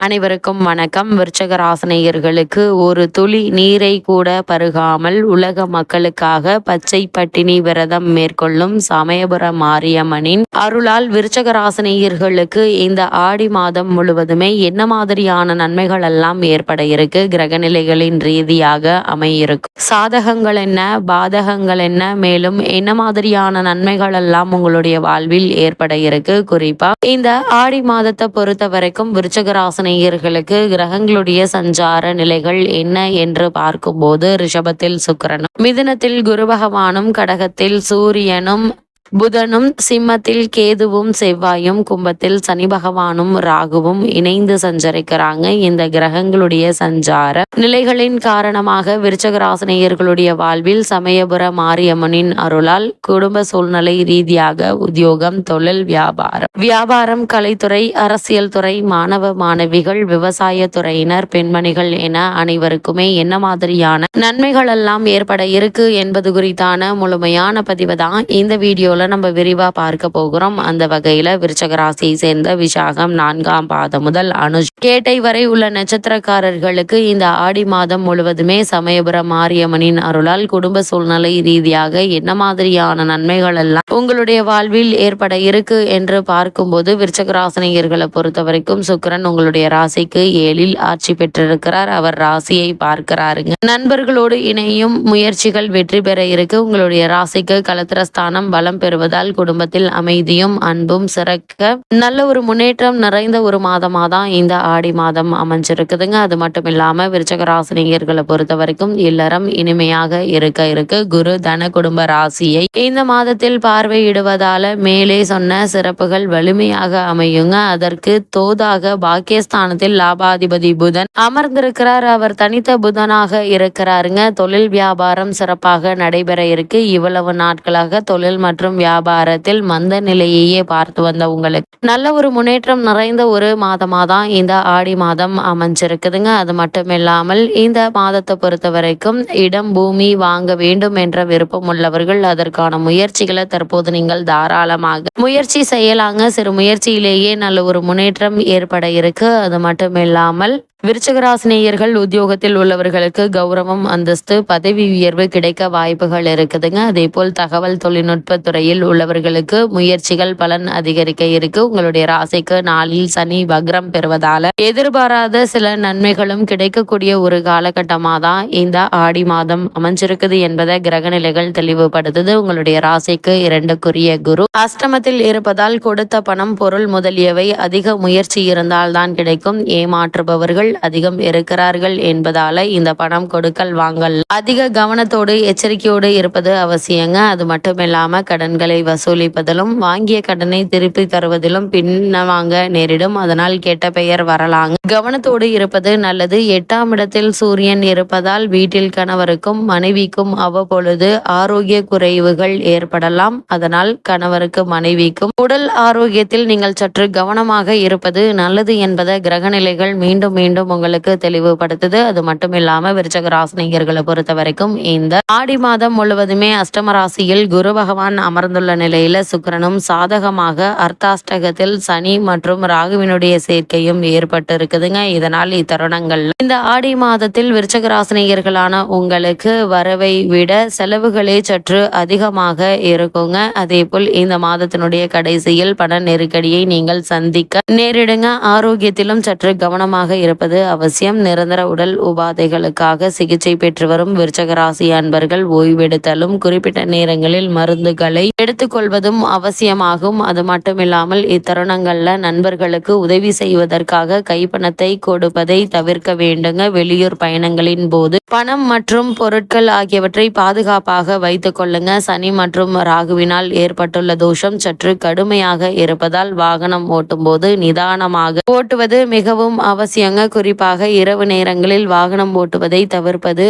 அனைவருக்கும் வணக்கம். விருச்சக ராசனையர்களுக்கு ஒரு துளி நீரை கூட பருகாமல் உலக மக்களுக்காக பச்சை பட்டினி விரதம் மேற்கொள்ளும் சமயபுர மாரியம்மனின் அருளால் விருச்சக ராசனையர்களுக்கு இந்த ஆடி மாதம் முழுவதுமே என்ன மாதிரியான நன்மைகள் எல்லாம் ஏற்பட இருக்கு? கிரகநிலைகளின் ரீதியாக அமையிருக்கும் சாதகங்கள் என்ன? பாதகங்கள் என்ன? மேலும் என்ன மாதிரியான நன்மைகள் எல்லாம் உங்களுடைய வாழ்வில் ஏற்பட இருக்கு? குறிப்பா இந்த ஆடி மாதத்தை பொறுத்த வரைக்கும் விருச்சக ராசனை நேயர்களுக்கு கிரகங்களுடைய சஞ்சார நிலைகள் என்ன என்று பார்க்கும்போது ரிஷபத்தில் சுக்கரனும் மிதுனத்தில் குரு பகவானும் கடகத்தில் சூரியனும் புதனும் சிம்மத்தில் கேதுவும் செவ்வாயும் கும்பத்தில் சனி பகவானும் ராகுவும் இணைந்து சஞ்சரிக்கிறாங்க. இந்த கிரகங்களுடைய சஞ்சார நிலைகளின் காரணமாக விருச்சகராசனையர்களுடைய வாழ்வில் சமயபுர மாரியம்மனின் அருளால் குடும்ப சூழ்நிலை ரீதியாக உத்தியோகம் தொழில் வியாபாரம் வியாபாரம் கலைத்துறை அரசியல் துறை மாணவ மாணவிகள் விவசாய துறையினர் பெண்மணிகள் என அனைவருக்குமே என்ன மாதிரியான நன்மைகள் எல்லாம் ஏற்பட இருக்கு என்பது குறித்தான முழுமையான பதிவு தான் இந்த வீடியோல வீடியோவில் நம்ம விரிவாக பார்க்க போகிறோம். அந்த வகையில் விருச்சக ராசியை சேர்ந்த விசாகம் நான்காம் பாதம் முதல் அனுஷ் கேட்டை வரை உள்ள நட்சத்திரக்காரர்களுக்கு இந்த ஆடி மாதம் முழுவதுமே சமயபுர மாரியம்மனின் அருளால் குடும்ப சூழ்நிலை ரீதியாக என்ன மாதிரியான நன்மைகள் எல்லாம் உங்களுடைய வாழ்வில் ஏற்பட இருக்கு என்று பார்க்கும்போது விருச்சகராசனையர்களை பொறுத்த வரைக்கும் சுக்கரன் உங்களுடைய ராசிக்கு ஏழில் ஆட்சி பெற்றிருக்கிறார். அவர் ராசியை பார்க்கிறாருங்க. நண்பர்களோடு இணையும் முயற்சிகள் வெற்றி பெற இருக்கு. உங்களுடைய ராசிக்கு கலத்திரஸ்தானம் பலம் பெறுவதால் குடும்பத்தில் அமைதியும் அன்பும் சிறக்க நல்ல ஒரு முன்னேற்றம் நிறைந்த ஒரு மாதமா தான் இந்த ஆடி மாதம் அமைஞ்சிருக்குதுங்க. அது மட்டும் இல்லாம விருச்சகராசினியர்களை பொறுத்த வரைக்கும் இல்லறம் இனிமையாக இருக்க இருக்க குரு தன குடும்ப ராசியை இந்த மாதத்தில் பார்வையிடுவதால மேலே சொன்ன சிறப்புகள் வலிமையாக அமையுங்க. அதற்கு தோதாக பாக்கியஸ்தானத்தில் லாபாதிபதி புதன் அமர்ந்திருக்கிறார். அவர் தனித்த புதனாக இருக்கிறாருங்க. தொழில் வியாபாரம் சிறப்பாக நடைபெற இருக்கு. இவ்வளவு நாட்களாக தொழில் மற்றும் வியாபாரத்தில் மந்த நிலையையே பார்த்து வந்த உங்களுக்கு நல்ல ஒரு முன்னேற்றம் நிறைந்த ஒரு மாதமாக தான் இந்த ஆடி மாதம் அமைஞ்சிருக்குதுங்க. அது மட்டும் இல்லாமல் இந்த மாதத்தை பொறுத்த வரைக்கும் இடம் பூமி வாங்க வேண்டும் என்ற விருப்பம் உள்ளவர்கள் அதற்கான முயற்சிகளை தற்போது நீங்கள் தாராளமாக முயற்சி செய்யலாங்க. சிறு முயற்சியிலேயே நல்ல ஒரு முன்னேற்றம் ஏற்பட இருக்கு. அது மட்டும் இல்லாமல் விருச்சகராசினியர்கள் உத்தியோகத்தில் உள்ளவர்களுக்கு கௌரவம் அந்தஸ்து பதவி உயர்வு கிடைக்க வாய்ப்புகள் இருக்குதுங்க. அதே போல் தகவல் தொழில்நுட்ப துறையில் உள்ளவர்களுக்கு முயற்சிகள் பலன் அதிகரிக்க இருக்கு. உங்களுடைய ராசிக்கு நாளில் சனி வக்ரம் பெறுவதால எதிர்பாராத சில நன்மைகளும் கிடைக்கக்கூடிய ஒரு காலகட்டமாக தான் இந்த ஆடி மாதம் அமைஞ்சிருக்குது என்பதை கிரகநிலைகள் தெளிவுபடுத்துது. உங்களுடைய ராசிக்கு இரண்டுக்குரிய குரு. அஷ்டமத்தில் இருப்பதால் கொடுத்த பணம் பொருள் முதலியவை அதிக முயற்சி இருந்தால் தான் கிடைக்கும். ஏமாற்றுபவர்கள் அதிகம் இருக்கிறார்கள் என்பதால இந்த பணம் கொடுக்கல் வாங்கல். அதிக கவனத்தோடு எச்சரிக்கையோடு இருப்பது அவசியங்க. அது மட்டும் இல்லாம கடன்களை வசூலிப்பதிலும் வாங்கிய கடனை திருப்பி தருவதிலும் பின்னவாங்க நேரிடும். அதனால் கெட்ட பெயர் வரலாங்க. கவனத்தோடு இருப்பது நல்லது. எட்டாம் இடத்தில் சூரியன் இருப்பதால் வீட்டில் கணவருக்கும் மனைவிக்கும் அவ்வப்பொழுது ஆரோக்கிய குறைவுகள் ஏற்படலாம். அதனால் கணவருக்கு மனைவிக்கும் உடல் ஆரோக்கியத்தில் நீங்கள் சற்று கவனமாக இருப்பது நல்லது என்பதை கிரகநிலைகள் மீண்டும் மீண்டும் மீண்டும் உங்களுக்கு தெளிவுபடுத்துது. அது மட்டும் இல்லாம விருச்சக ராசினிகர்களை பொறுத்த வரைக்கும் இந்த ஆடி மாதம் முழுவதுமே அஷ்டம ராசியில் குரு பகவான் அமர்ந்துள்ள நிலையில சுக்கரனும் சாதகமாக அர்த்தாஷ்டகத்தில் சனி மற்றும் ராகுவினுடைய சேர்க்கையும் ஏற்பட்டு இருக்குதுங்க இதனால் இத்தருணங்கள் இந்த ஆடி மாதத்தில் விருச்சக ராசினிகர்களான உங்களுக்கு வரவை விட செலவுகளே சற்று அதிகமாக இருக்குங்க. அதே போல் இந்த மாதத்தினுடைய கடைசியில் பண நெருக்கடியை நீங்கள் சந்திக்க நேரிடுங்க. ஆரோக்கியத்திலும் சற்று கவனமாக இருப்பது இருப்பது அவசியம். நிரந்தர உடல் உபாதைகளுக்காக சிகிச்சை பெற்று வரும் விருச்சகராசி அன்பர்கள் ஓய்வெடுத்தலும் குறிப்பிட்ட நேரங்களில் மருந்துகளை எடுத்துக்கொள்வதும் அவசியமாகும். அது மட்டுமில்லாமல் இத்தருணங்கள்ல நண்பர்களுக்கு உதவி செய்வதற்காக கைப்பணத்தை கொடுப்பதை தவிர்க்க வேண்டுங்க. வெளியூர் பயணங்களின் போது பணம் மற்றும் பொருட்கள் ஆகியவற்றை பாதுகாப்பாக வைத்துக் கொள்ளுங்க. சனி மற்றும் ராகுவினால் ஏற்பட்டுள்ள தோஷம் சற்று கடுமையாக இருப்பதால் வாகனம் ஓட்டும் போது நிதானமாக ஓட்டுவது மிகவும் அவசியங்க. குறிப்பாக இரவு நேரங்களில் வாகனம் ஓட்டுவதை தவிர்ப்பது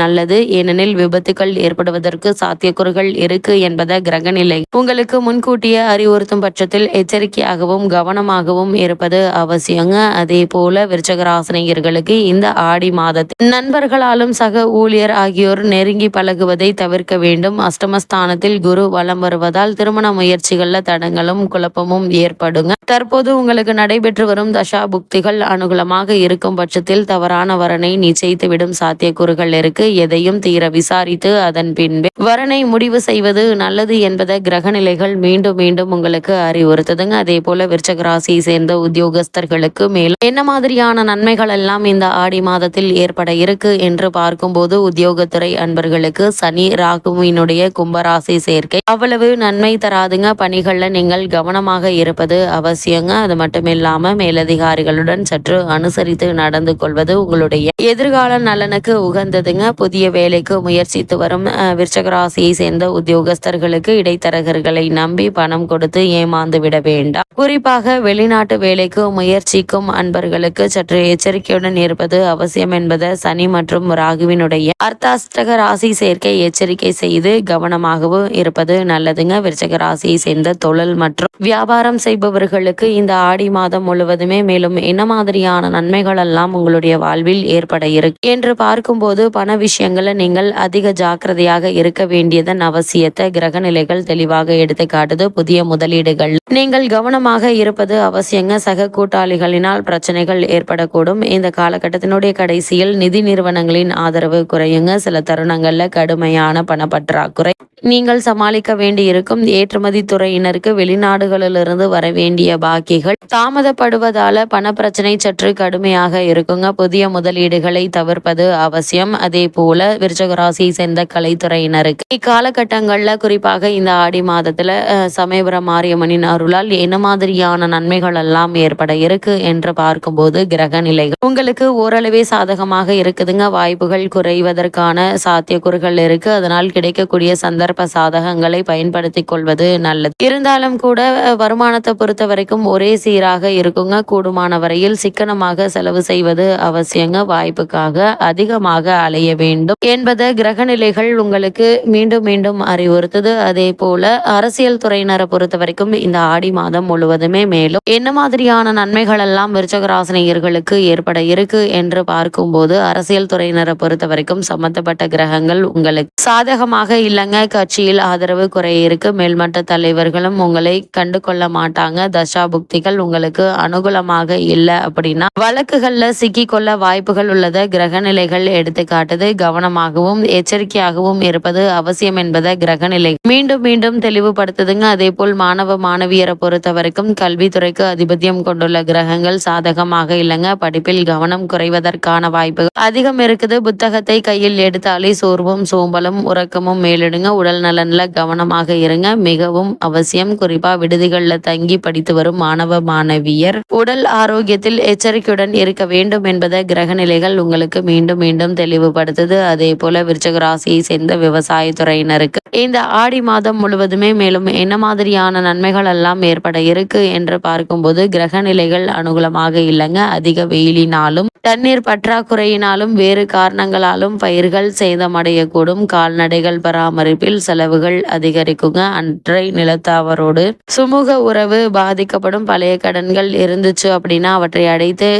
நல்லது. ஏனெனில் விபத்துகள் ஏற்படுவதற்கு சாத்தியக்கூறுகள் இருக்கு என்பதை கிரகநிலை உங்களுக்கு முன்கூட்டியே அறிவுறுத்தும் பட்சத்தில் எச்சரிக்கையாகவும் கவனமாகவும் இருப்பது அவசியங்க. அதே போல விருச்சகராசினியர்களுக்கு இந்த ஆடி மாதத்தில் நண்பர்களாலும் சக ஊழியர் ஆகியோர் நெருங்கி பழகுவதை தவிர்க்க வேண்டும். அஷ்டமஸ்தானத்தில் குரு வலம் வருவதால் திருமண முயற்சிகள்ல தடங்களும் குழப்பமும் ஏற்படுங்க. தற்போது உங்களுக்கு நடைபெற்று வரும் தசா புக்திகள் அனுகூலமாக இருக்கும் பட்சத்தில் தவறான வரனை நிச்சயித்துவிடும் சாத்தியக்கூறுகள் இருக்கு. எதையும் தீர விசாரித்து அதன் பின்பே வரனை முடிவு செய்வது நல்லது என்பதை கிரகநிலைகள் மீண்டும் மீண்டும் உங்களுக்கு அறிவுறுத்துதுங்க. அதே போல விருச்சக ராசியை சேர்ந்த உத்தியோகஸ்தர்களுக்கு மேலும் என்ன மாதிரியான நன்மைகள் எல்லாம் இந்த ஆடி மாதத்தில் ஏற்பட இருக்கு என்று பார்க்கும்போது உத்தியோகத்துறை அன்பர்களுக்கு சனி ராகுவினுடைய கும்பராசி சேர்க்கை அவ்வளவு நன்மை தராதுங்க. பணிகள்ல நீங்கள் கவனமாக இருப்பது அவசியங்க. அது மட்டும் இல்லாம மேலதிகாரிகளுடன் சற்று அனுசரித்து நடந்து கொள்வது உங்களுடைய எதிர்கால நலனுக்கு உகந்ததுங்க. புதிய வேலைக்கு முயற்சித்து வரும் விருச்சகராசியை ராசியை சேர்ந்த உத்தியோகஸ்தர்களுக்கு இடைத்தரகர்களை நம்பி பணம் கொடுத்து ஏமாந்து விட வேண்டாம். குறிப்பாக வெளிநாட்டு வேலைக்கு முயற்சிக்கும் அன்பர்களுக்கு சற்று எச்சரிக்கையுடன் இருப்பது அவசியம் என்பதை சனி மற்றும் ராகுவினுடைய அர்த்தாஷ்டக ராசி சேர்க்கை எச்சரிக்கை செய்து கவனமாகவும் இருப்பது நல்லதுங்க. விருச்சக ராசியை சேர்ந்த தொழில் மற்றும் வியாபாரம் செய்பவர்களுக்கு இந்த ஆடி மாதம் முழுவதுமே மேலும் என்ன மாதிரியான நன்மைகள் எல்லாம் உங்களுடைய வாழ்வில் ஏற்பட இருக்கு? என்று பார்க்கும்போது பண விஷயங்களை நீங்கள் அதிக ஜாக்கிரதையாக இருக்க வேண்டியதன் அவசியத்தை கிரக நிலைகள் தெளிவாக எடுத்து காட்டுது புதிய முதலீடுகள். நீங்கள் கவனமாக இருப்பது அவசியங்க. சக கூட்டாளிகளினால் பிரச்சனைகள் ஏற்படக்கூடும். இந்த காலகட்டத்தினுடைய கடைசியில் நிதி நிறுவனங்களின் ஆதரவு குறையுங்க. சில தருணங்கள்ல கடுமையான பணப்பற்றாக்குறை. நீங்கள் சமாளிக்க வேண்டி இருக்கும் ஏற்றுமதி துறையினருக்கு வெளிநாடுகளிலிருந்து வர வேண்டிய பாக்கிகள். தாமதப்படுவதால பணப்பிரச்சனை சற்று கடுமையாக இருக்குங்க. புதிய முதலீடுகளை தவிர்ப்பது அவசியம். அதே போல விருச்சகராசியை சேர்ந்த கலைத்துறையினருக்கு. இக்காலகட்டங்கள்ல குறிப்பாக இந்த ஆடி மாதத்துல சமயபுரம் மாரியம்மனின் அருளால் என்ன மாதிரியான நன்மைகள் எல்லாம் ஏற்பட இருக்கு என்று பார்க்கும்போது கிரக நிலைகள். உங்களுக்கு ஓரளவே சாதகமாக இருக்குதுங்க. வாய்ப்புகள் குறைவதற்கான சாத்தியக்கூறுகள் இருக்கு. அதனால் கிடைக்கக்கூடிய சந்தர்ப்ப சாதகங்களை பயன்படுத்திக் கொள்வது நல்லது. இருந்தாலும் கூட வருமானத்தை பொறுத்தவரை வரைக்கும் ஒரே சீராக இருக்குங்க. கூடுமான வரையில் சிக்கனமாக செலவு செய்வது அவசியங்க. வாய்ப்புக்காக அதிகமாக அலைய வேண்டும். என்பது கிரக நிலைகள் உங்களுக்கு மீண்டும் மீண்டும் அறிவுறுத்துது. அதே போல அரசியல் துறையினரை பொறுத்த வரைக்கும் இந்த ஆடி மாதம் முழுவதுமே மேலும் என்ன மாதிரியான நன்மைகள் எல்லாம் விருச்சகராசினியர்களுக்கு ஏற்பட இருக்கு என்று பார்க்கும்போது அரசியல் துறையினரை பொறுத்த வரைக்கும் சம்பந்தப்பட்ட கிரகங்கள் உங்களுக்கு சாதகமாக இல்லைங்க. கட்சியில் ஆதரவு குறைய இருக்கு. மேல்மட்ட தலைவர்களும் உங்களை கண்டு கொள்ள மாட்டாங்க புக்திகள் உங்களுக்கு அனுகூலமாக இல்லை அப்படின்னா வழக்குகள்ல சிக்கி கொள்ள வாய்ப்புகள் உள்ளதை கிரகநிலைகள் எடுத்து காட்டுது கவனமாகவும் எச்சரிக்கையாகவும் இருப்பது அவசியம் என்பதை கிரகநிலை மீண்டும் மீண்டும் தெளிவுபடுத்துதுங்க. அதே போல் மாணவ மாணவியரை பொறுத்த வரைக்கும் கல்வித்துறைக்கு அதிபத்தியம் கொண்டுள்ள கிரகங்கள் சாதகமாக இல்லைங்க. படிப்பில் கவனம் குறைவதற்கான வாய்ப்புகள் அதிகம் இருக்குது. புத்தகத்தை கையில் எடுத்தாலே சோர்வும் சோம்பலும் உறக்கமும் மேலிடுங்க. உடல் நலன்ல கவனமாக இருங்க. மிகவும் அவசியம். குறிப்பா விடுதிகளில் தங்கி படித்து வரும் மாணவ மாணவியர். உடல் ஆரோக்கியத்தில் எச்சரிக்கையுடன் இருக்க வேண்டும் என்பதை கிரகநிலைகள் உங்களுக்கு மீண்டும் மீண்டும் தெளிவுபடுத்துது. அதே போல விருச்சக ராசியை சேர்ந்த விவசாயத்துறையினருக்கு இந்த ஆடி மாதம் முழுவதுமே மேலும் என்ன மாதிரியான நன்மைகள் எல்லாம் ஏற்பட இருக்கு என்று பார்க்கும்போது கிரகநிலைகள் அனுகூலமாக இல்லைங்க. அதிக வெயிலினாலும் தண்ணீர் பற்றாக்குறையினாலும் வேறு காரணங்களாலும் பயிர்கள் சேதமடையக்கூடும். கால்நடைகள் பராமரிப்பில் செலவுகள் அதிகரிக்குங்க. அன்றை நிலத்தாவரோடு சுமூக உறவு பாதிக்கப்படும். பழைய கடன்கள் இருந்துச்சு அப்படின்னா அவற்றை அடைத்து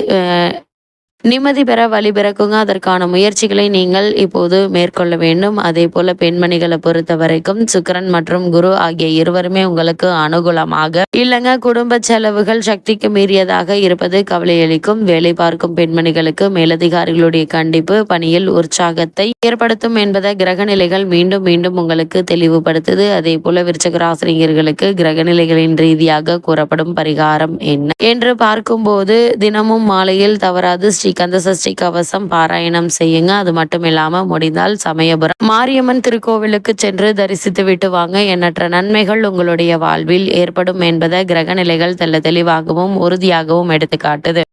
நிம்மதி பெற வழி பிறக்குங்க. அதற்கான முயற்சிகளை நீங்கள் இப்போது மேற்கொள்ள வேண்டும். அதே போல பெண்மணிகளை பொறுத்த வரைக்கும் சுக்கிரன் மற்றும் குரு ஆகிய இருவருமே உங்களுக்கு அனுகூலமாக இல்லைங்க. குடும்ப செலவுகள் சக்திக்கு மீறியதாக இருப்பது கவலையளிக்கும் வேலை பார்க்கும் பெண்மணிகளுக்கு மேலதிகாரிகளுடைய கண்டிப்பு பணியில் உற்சாகத்தை ஏற்படுத்தும் என்பதை கிரகநிலைகள் மீண்டும் மீண்டும் உங்களுக்கு தெளிவுபடுத்துது. அதே போல விருச்சகராசிரியர்களுக்கு கிரகநிலைகளின் ரீதியாக கூறப்படும் பரிகாரம் என்ன? என்று பார்க்கும்போது தினமும் மாலையில் தவறாது ஸ்ரீ கந்த சஷ்டி கவசம் பாராயணம் செய்யுங்க. அது மட்டும் இல்லாம முடிந்தால் சமயபுரம் மாரியம்மன் திருக்கோவிலுக்கு சென்று தரிசித்து விட்டு வாங்க. எண்ணற்ற நன்மைகள் உங்களுடைய வாழ்வில் ஏற்படும் என்பதை கிரகநிலைகள் தெல்ல தெளிவாகவும் உறுதியாகவும் எடுத்துக்காட்டுது.